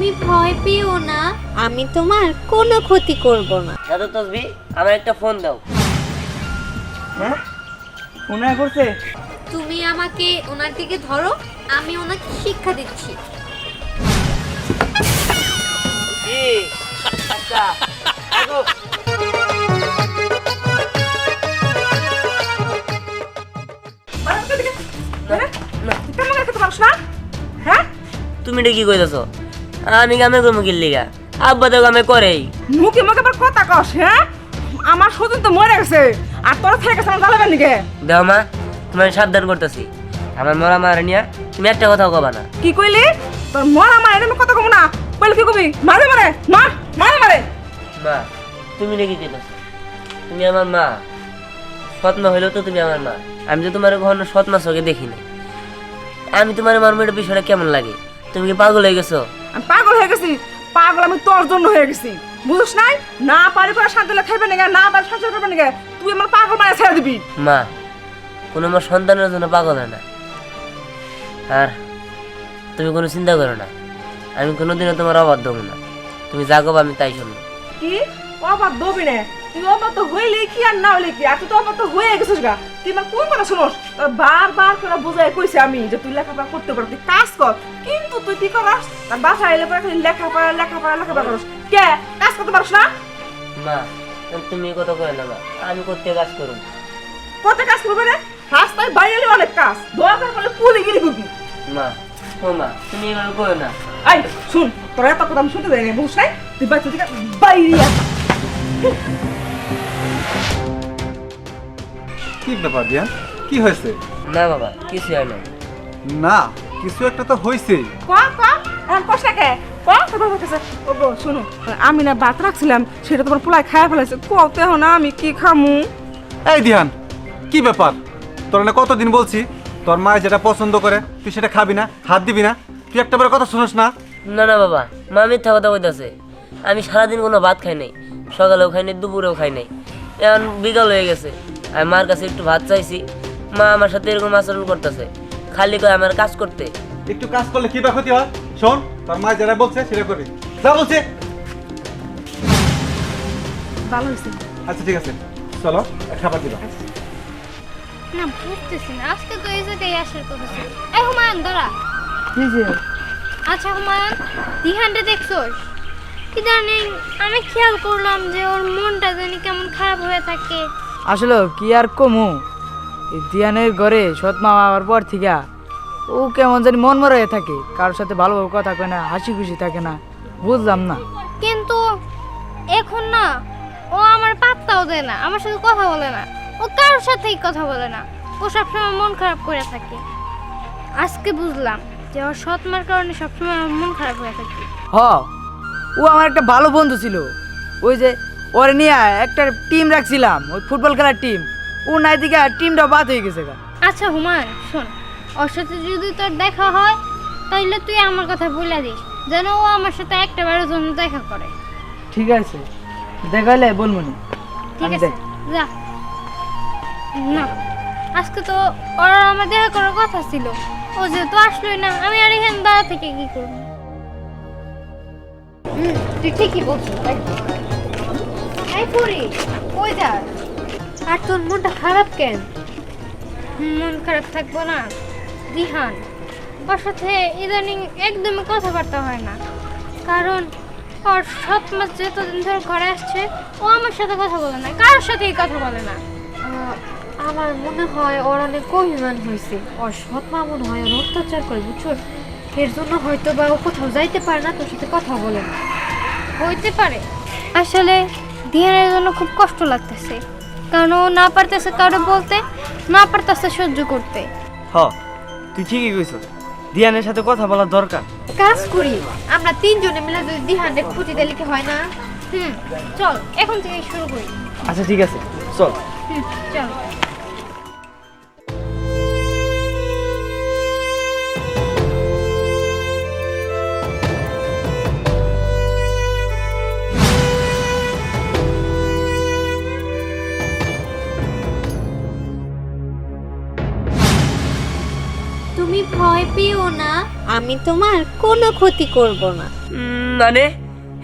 তুমি ভয় পেও না আমি তোমার কোনো ক্ষতি করব না দাদু তসবি আমার একটা ফোন দাও হ্যাঁ উনায় করছে তুমি আমাকে ওনার দিকে ধরো আমি ওনাকে শিক্ষা দিচ্ছি আচ্ছা হ্যাঁ তুমি এটা কি কইতেছো আমি গামে করব কি লিগা। আব্বা তো গামে করেই। মুখে মুখে আবার কথা কস হ্যাঁ? আমার সতীন তো মরে গেছে আর তোর থেকে গেছে আমার জ্বালাবেন নাকি দেও মা তোমার সাবধান করতেছি। আমার মরা মারে নিয়া তুমি একটা কথাও কবা না। কি কইলি? তোর মরা মারে আমি কথা কম না। বলে কি কবি? মারে মারে মার মারে মারে। মা তুমি নাকি কইতেছো? তুমি আমার মা। সৎ মা হইলেও তো তুমি আমার মা। আমি তো তোমার কখনো সৎ মা চোখে দেখি আমি তোমার মারমো এটা বিষয়টা কেমন লাগে? তুমি কি পাগল হয়ে গেছো? আমি পাগল হয়ে গেছি। পাগল আমি তোর জন্য হয়ে গেছি। বুঝছ নাই? না পারি করে শান্তি খাইবে নাকি না পারি শান্তি করবে নাকি তুই আমার পাগল মারে ছেড়ে দিবি। মা কোনো আমার সন্তানের জন্য পাগল হয় না। আর তুমি কোনো চিন্তা করো না আমি কোনোদিনও তোমার অবাধ্য হব না। তুমি যা কবা আমি তাই শুনব কি? অবাক দবি না? তুই অবাক তো হইলে কি আর না হইলে কি? আর তুই তো অবাক তো হয়ে গেছিস গা। তুই আমার কোন কথা শুনোস? বারবার করে বোঝাই কইছি আমি যে তুই লেখাপড়া করতে পারো তুই কাজ কর। কিন্তু তুই কি করস? তার বাসায় এলে পরে খালি লেখাপড়া লেখাপড়া লেখাপড়া করস। কে? কাজ করতে পারস না? মা তুমি কথা কয় না মা আমি করতে কাজ করুন কত কাজ করবে রে রাস্তায় বাইরে অনেক কাজ। দরকার পড়লে পুলি গিরি করবি মা ও মা তুমি এভাবে করো না। আই শুন তোর এত কথা আমি শুনতে দেয় না বুঝছ নাই তুই বাচ্চা থেকে বাইরে কি ব্যাপার দিয়া? কি হয়েছে? না বাবা কিছু হয় না না কিছু একটা তো হয়েছেই ক ক এখন কষ্ট কে? ক তোর বাবার ও গো শুনো আমি না ভাত রাখছিলাম সেটা তোমার পোলায় খায় ফেলেছে কত এখন আমি কি খামু? এই দিহান কি ব্যাপার? তোর না কতদিন বলছি তোর মা যেটা পছন্দ করে তুই সেটা খাবি না হাত দিবি না। তুই একটা বার কথা শুনোস না। না না বাবা মা মিথ্যা কথা কইতাছে। আমি সারাদিন কোনো ভাত খাই নাই সকালেও খাই নাই দুপুরেও খাই নাই। এখন বিকাল হয়ে গেছে। আমি মার কাছে একটু ভাত চাইছি। মা আমার সাথে এরকম আচরণ করতেছে। খালি কয় আমার কাজ করতে। একটু কাজ করলে কি বা ক্ষতি হয়? শোন তোর মা যেটা বলছে সেটা করবি। যা বলছে। ভালো হয়েছে। আচ্ছা ঠিক আছে। চলো খাবার দিবা না বুঝতেছি না। আজকে তো এই জায়গায় আসার কথা ছিল। এই হুমায়ুন দাঁড়া। আচ্ছা হুমায়ুন দিহানটা দেখছোস? কি জানি আমি খেয়াল করলাম যে ওর মনটা জানি কেমন খারাপ হয়ে থাকে। আসলে কি আর কমু? দিয়ানের ঘরে সৎ মা হওয়ার পর থেকে। ও কেমন জানি মন মরা থাকে কারোর সাথে ভালোভাবে কথা কয় না হাসি খুশি থাকে না বুঝলাম না। কিন্তু এখন না ও আমার পাত্তাও দেয় না আমার সাথে কথা বলে না ও কারোর সাথেই কথা বলে না ও সবসময় মন খারাপ করে থাকে। আজকে বুঝলাম যে ওর সৎ মার কারণে সবসময় আমার মন খারাপ হয়ে থাকে। হ ও আমার একটা ভালো বন্ধু ছিল ওই যে ওরে নিয়ে একটা টিম রাখছিলাম ওই ফুটবল খেলার টিম ও নাই দিকে টিমটা বাদ হয়ে গেছে গা। আচ্ছা হুমায়ুন শোন ওর সাথে যদি তোর দেখা হয় তাহলে তুই আমার কথা বলে দিস যেন ও আমার সাথে একটা বারের জন্য দেখা করে। ঠিক আছে দেখাইলে বলব নি। ঠিক আছে যা। না আজকে তো ওর আমার দেখা করার কথা ছিল। ও যেহেতু আসলোই না আমি আর এখানে দাঁড়া থেকে কি করব? তুই ঠিকই বলছিস তাই এই পুরি কই যা আর তোর মনটা খারাপ কেন? মন খারাপ থাকব না দিহান ওর সাথে ইদানিং একদমই কথাবার্তা হয় না। কারণ ওর সৎ মাস যতদিন ধরে ঘরে আসছে ও আমার সাথে কথা বলে না কারোর সাথেই কথা বলে না। আমার মনে হয় ওর অনেক অভিমান হয়েছে। ওর সৎ মা মনে হয় ওর অত্যাচার করে বুঝছ? এর জন্য হয়তো বা ও কোথাও যাইতে পারে না তোর সাথে কথা বলে না। হইতে পারে। আসলে দিহানের জন্য খুব কষ্ট লাগতেছে। কারণ ও না পারতেছে কারও বলতে না পারতেছে সহ্য করতে। হ তুই ঠিকই কইছ দিয়ানের সাথে কথা বলা দরকার। কাজ করি আমরা তিনজনে মিলে যদি দিহানের খুঁটি দিলে কি হয় না? হুম চল এখন থেকে শুরু করি। আচ্ছা ঠিক আছে। চল। হুম চল। আমি তোমার কোনো ক্ষতি করব না। উম, মানে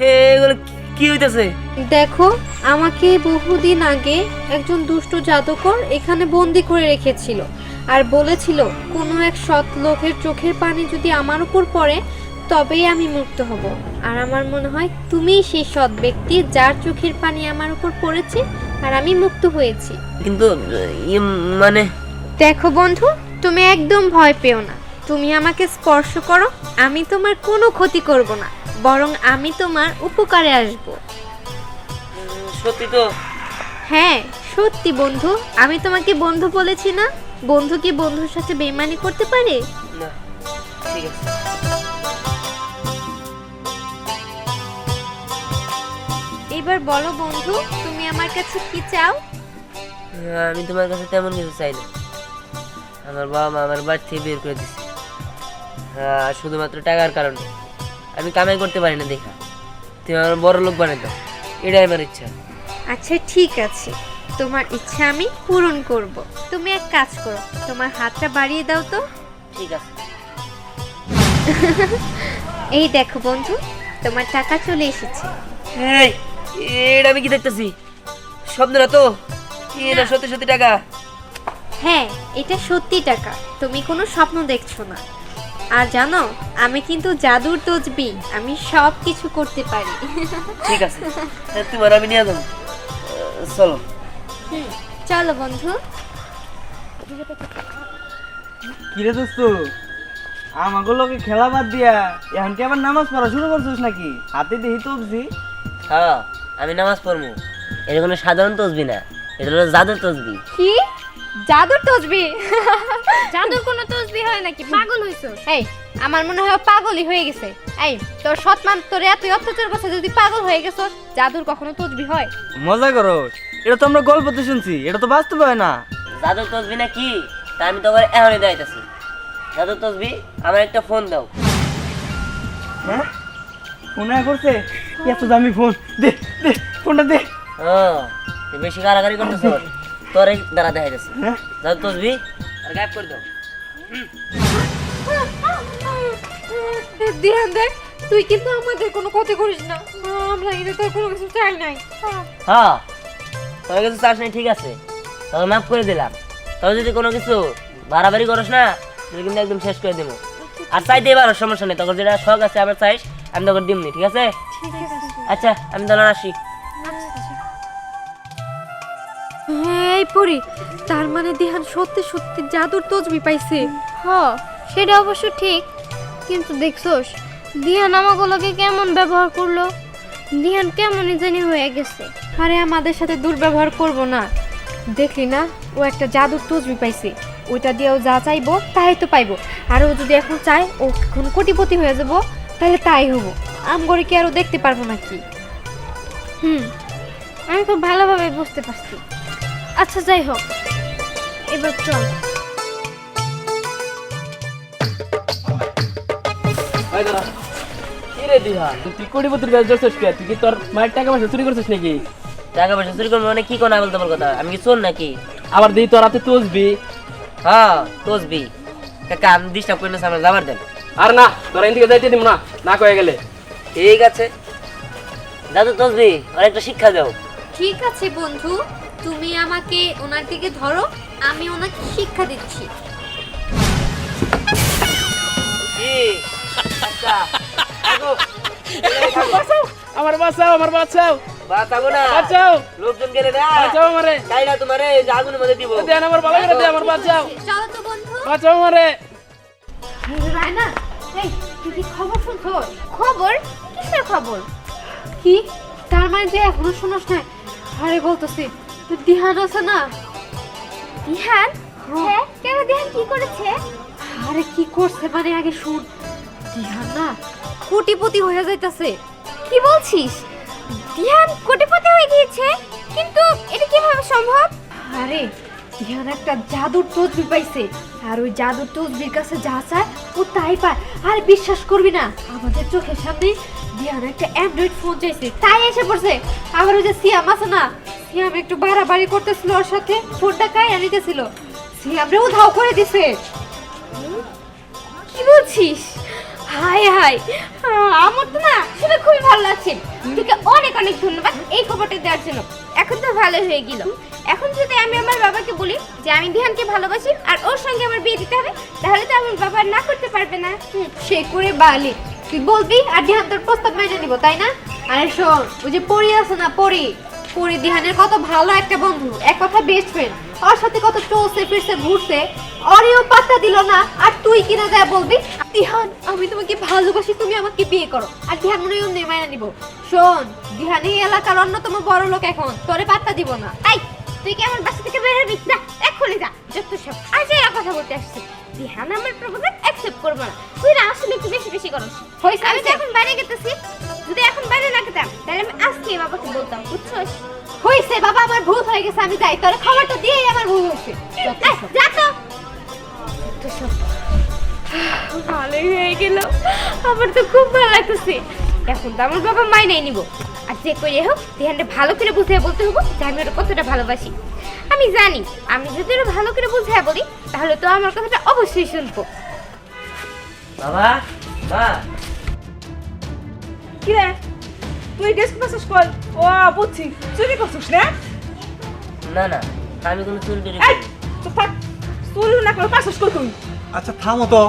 হে এগুলো কি- কি হইতাছে? দেখো আমাকে বহুদিন আগে একজন দুষ্ট জাদুকর এখানে বন্দি করে রেখেছিল আর বলেছিল কোনো এক সৎ লোকের চোখের পানি যদি আমার উপর পড়ে তবেই আমি মুক্ত হব। আর আমার মনে হয় তুমিই সেই সৎ ব্যক্তি যার চোখের পানি আমার উপর পড়েছে আর আমি মুক্ত হয়েছি। কিন্তু ইয়ে মানে? দেখো বন্ধু তুমি একদম ভয় পেও না। তুমি আমাকে স্পর্শ করো আমি তোমার কোনো ক্ষতি করব না বরং আমি তোমার উপকারে আসব। সত্যি তো? হ্যাঁ সত্যি বন্ধু আমি তোমাকে বন্ধু বলেছি না? বন্ধু কি বন্ধুর সাথে বেমানি করতে পারে? না ঠিক আছে। এবার বলো বন্ধু তুমি আমার কাছে কি চাও? আমি তোমার কাছে তেমন কিছু চাই না। আমার বাবা মা আমার বাড়ি থেকে বের করে হ্যাঁ শুধুমাত্র টাকার কারণে। আমি কামাই করতে পারি না দেখা। তুমি আমার বড় লোক বানাই দাও। এটাই আমার ইচ্ছা। আচ্ছা ঠিক আছে। তোমার ইচ্ছা আমি পূরণ করব। তুমি এক কাজ করো তোমার হাতটা বাড়িয়ে দাও তো। ঠিক আছে। এই দেখো বন্ধু তোমার টাকা চলে এসেছে। এই এটা আমি কি দেখতেছি? স্বপ্ন না তো এটা সত্যি সত্যি টাকা? হ্যাঁ এটা সত্যি টাকা। তুমি কোনো স্বপ্ন দেখছ না। আর জানো আমি কিন্তু জাদুর তজবি আমি সব কিছু করতে পারি। ঠিক আছে তোমার আমি নিয়ে যাব। চলো। চলো বন্ধু। কিরে দোস্ত আমাকে লোকে খেলা বাদ দিয়া এখন কি আবার নামাজ পড়া শুরু করছিস নাকি? হাতে দেখি তো অবধি হ্যাঁ আমি নামাজ পড়ব এটা কোনো সাধারণ তসবি না এটা হলো জাদুর তসবি। কি? জাদুর তসবি? জাদুর কোনো তসবি হয় নাকি? পাগল হইছো? এই আমার মনে হয় পাগলই হয়ে গেছে। এই তোর সৎ মান তোর এত অত্যাচার করছে যদি পাগল হয়ে গেছো জাদুর কখনো তসবি হয়? মজা করো। এটা তো আমরা গল্পতে শুনছি এটা তো বাস্তবে হয় না। জাদুর তসবি না কি? তা আমি তো আবার এখনই দেখাইতেছি। জাদুর তসবি আমার একটা ফোন দাও। হ্যাঁ? ফোন করছে? এত দামি ফোন দে দে ফোনটা দে। তুই বেশি গাড়াগাড়ি করতেছ? তোর দ্বারা দেখাইতেছি। হ্যাঁ? জাদুর তসবি আর গায়েব করে দাও। ধ্যান দেখ তুই কিন্তু আমাদের কোনো ক্ষতি করিস না। আমরা তোর কোনো কিছু চাই নাই। হ্যাঁ তোর কিছু চাস নাই ঠিক আছে। তবে মাফ করে দিলাম। তবে যদি কোনো কিছু বাড়াবাড়ি করস না তুই কিন্তু একদম শেষ করে দেবো। আর চাইতে পারো সমস্যা নেই। তখন যেটা শখ আছে আবার চাইস আমি তখন দিমনি ঠিক আছে। আচ্ছা আমি তাহলে আসি। পরি তার মানে দিহান সত্যি সত্যি জাদুর তসবি পাইছে। হ সেটা অবশ্য ঠিক। কিন্তু দেখছোস দিহান আমাগুলোকে কেমন ব্যবহার করল? দিহান কেমনই জানি হয়ে গেছে। আরে আমাদের সাথে দুর্ব্যবহার করব না। দেখলি না ও একটা জাদুর তসবি পাইছে। ওইটা দিয়েও যা চাইব তাই তো পাইবো। আর ও যদি এখন চায় ও এখন কোটিপতি হয়ে যাব তাহলে তাই হব। আম করে কি আর ও দেখতে পারব নাকি? হুম আমি খুব ভালোভাবে বুঝতে পারছি। আচ্ছা যাই হোক। এবার চল। কিরে দিহা তুই কোটিপতির ব্যাস ধরছিস কে? তুই কি তোর মায়ের টাকা পয়সা চুরি করছিস নাকি? টাকা পয়সা চুরি করব মানে কি কোনো বলতে কথা? আমি কি চোর নাকি? আবার দিই তোর হাতে তসবি? হ্যাঁ তসবি। কাকা আমি ডিস্টার্ব করে না সামনে যাবার দেন। আর না তোরা এদিকে যাইতে দিব না না কয়ে গেলে। ঠিক আছে। দাদু শিক্ষা দাও। ঠিক আছে বন্ধু। তুমি আমাকে ওনার দিকে ধরো আমি ওনাকে শিক্ষা দিচ্ছি। আচ্ছা আমার বাঁচাও আমার বাঁচাও বাঁচাবো না। বাঁচাও। লোকজন গেলে না। বাঁচাও আমারে। তাই না তোমারে আগুনের মধ্যে দিব। দেন আমার ভালো করে দে আমার বাঁচাও। চলো তো বন্ধু। বাঁচাও আমারে। রায়না এই তুই খবর শুনছ? খবর? কিসের খবর? কি? তার মানে যে এখনও শুনোস না আরে বলতেছি তুই দিহান আছে না? দিহান? হ্যাঁ। কেন দিহান কি করেছে? আরে কি করছে মানে আগে শুন। দিহান না কোটিপতি হয়ে যাইতাছে। কি বলছিস? দিহান কোটিপতি হয়ে গিয়েছে? কিন্তু এটা কীভাবে সম্ভব? আরে দিহান একটা জাদুর তসবি পাইছে। আর ওই জাদুর তসবির কাছে যা চায় ও তাই পায়। আর বিশ্বাস করবি না আমাদের চোখের সামনে দিহান একটা অ্যান্ড্রয়েড ফোন চাইছে। তাই এসে পড়ছে। আবার ওই যে সিয়াম আছে না সিয়াম একটু বাড়াবাড়ি করতেছিল ওর সাথে। ফোনটা কাইয়া নিতেছিল। সিয়াম রে উধাও করে দিছে। কি বলছিস? ভাই আহ, আমার তো না শুনে খুবই ভালো লাগছে। তোকে অনেক অনেক ধন্যবাদ এই খবরটা দেওয়ার জন্য। এখন তো ভালো হয়ে গেল। এখন যদি আমি আমার বাবাকে বলি যে আমি ধ্যানকে ভালোবাসি আর ওর সঙ্গে আমার বিয়ে দিতে হবে তাহলে তো আমার বাবা না করতে পারবে না। সে করে বালি। তুই বলবি আর ধ্যান তোর প্রস্তাব মেনে নিব তাই না? আরে শোন ওই যে পড়ি আছে না পড়ি। পরি দিহানের কত ভালো একটা বন্ধু এক কথা বেস্ট ফ্রেন্ড ওর সাথে কত চলছে ফিরছে ঘুরছে অরিও পাত্তা দিল না। আর তুই কিনা যায় বলবি? দিহান আমি তোমাকে ভালোবাসি তুমি আমাকে বিয়ে করো। আর দিহান মনে হয় মাইনা নিব। শোন দিহান এই এলাকার অন্যতম বড় লোক এখন তোরে পাত্তা দিব না। তাই তুই কি আমার বাসা থেকে বের হবি? না এক্ষুনি যা যত সব। আজ এই কথা বলতে আসছি। দিহান আমার প্রপোজাল অ্যাকসেপ্ট করব না। তুই না আসলে একটু বেশি বেশি করো হয়েছে আমি তো এখন বাইরে গেতেছি। আমি বাবাকে বলতাম বুঝছোস? হয়েছে বাবা আমার ভুল হয়ে গেছে আমি যাই। তোর খবরটা দিয়েই আমার ভুল হয়েছে। যা তো। ভালোই হয়ে গেল। আমার তো খুব ভালো লাগতেছে। এখন তো আমার বাবা মাইনাই নিব। আর যে করে হোক ধ্যানটা ভালো করে বুঝিয়ে বলতে হব যে আমি ওটা কতটা ভালোবাসি। আমি জানি আমি যদি ওরা ভালো করে বুঝিয়ে বলি তাহলে তো আমার কথাটা অবশ্যই শুনব। বাবা মা কি রে? তুই ড্রেস করছিস কর। ও বুঝছি। চুরি করছিস না? না না আমি কোনো চুরি টুরি এই। চুপ থাক চুরি না করে পাশাস কর তুই। আচ্ছা থামো তো।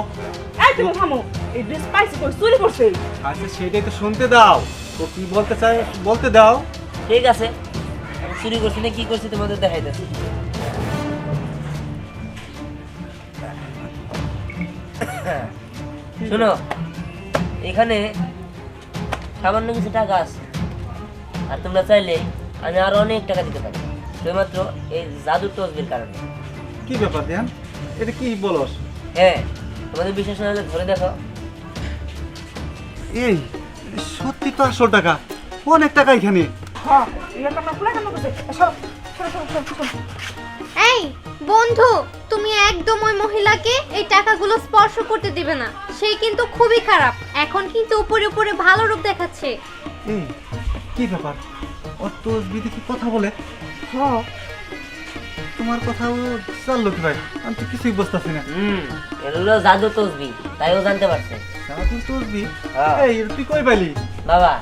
এই তুমি থামো। এই ড্রেস পাইছি কই চুরি করছে। আচ্ছা সেটাই তো শুনতে দাও। তো কি বলতে চাই বলতে দাও। ঠিক আছে। আমি চুরি করছি না কি করছি তোমাদের দেখাইতেছি। শোনো এখানে সামান্য কিছু টাকা আছে। আর তোমরা চাইলে আমি আরও অনেক টাকা দিতে পারি। শুধুমাত্র এই জাদু তসবির কারণে। কি ব্যাপার ধ্যান এটা কি বলস? হ্যাঁ তোমাদের বিশ্বাস না হলে ধরে দেখো। এই সত্যি তো আসল টাকা। অনেক টাকা এখানে। হ্যাঁ এই বন্ধু তুমি একদম ওই মহিলাকে এই টাকাগুলো স্পর্শ করতে দিবে না। সে কিন্তু খুবই খারাপ। এখন কিন্তু উপরে উপরে ভালো রূপ দেখাচ্ছে। এই কি ব্যাপার? ওর তো কি কথা বলে? হ্যাঁ তোমার কথা ও চাললো কি ভাই আমি তো কিছুই বুঝতেছি না। হুম এগুলো জাদু তসবি তাই ও জানতে পারছে। সারাদিন তসবি? হ্যাঁ। এই তুই কই পাইলি? বাবা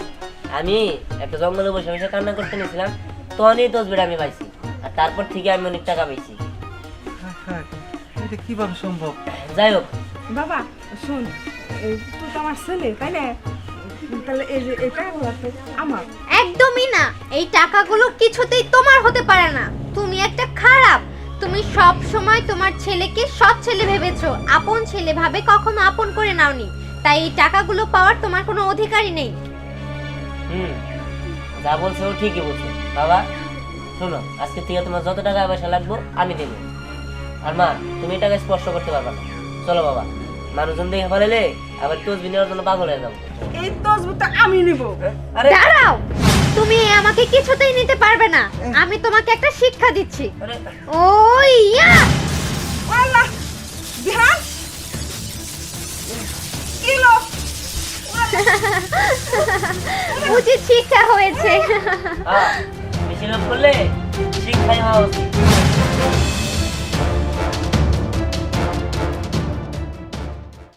আমি একটা জঙ্গলে বসে বসে কান্না করতে নিয়েছিলাম তখনই এই তসবিটা আমি পাইছি। আর তারপর থেকে আমি অনেক টাকা পেয়েছি হায় হায়, এটা কীভাবে সম্ভব? যাই হোক বাবা শুন তুই তো আমার ছেলে তাই না? তাহলে এই যে এই টাকাগুলো তো আমার। একদমই না। এই টাকাগুলো কিছুতেই তোমার হতে পারে না। তুমি একটা খারাপ। তুমি সব সময় তোমার ছেলেকে সৎ ছেলে ভেবেছো। আপন ছেলে ভাবে কখনো আপন করে নাওনি। তাই এই টাকাগুলো পাওয়ার তোমার কোনো অধিকারই নেই। হুম যা বলছো ঠিকই বলছো। বাবা শোনো আজকে থেকে তোমার যত টাকা পয়সা লাগবো আমি দেবো। আর মা তুমি এই টাকা স্পর্শ করতে পারবা না। চলো বাবা মানুষজন দেখে ফেলেলে আবার তসবি নেওয়ার জন্য পাগল হয়ে যাব। এই তসবিটা আমি নিব। আরে দাঁড়াও তুমি আমাকে কিছুতেই নিতে পারবে না। আমি তোমাকে একটা শিক্ষা দিচ্ছি। আরে ও ইয়া! আল্লাহ বিহান! কিলো উচিত শিক্ষা হয়েছে। বেশি লোভ করলে শিক্ষাই হওয়া উচিত।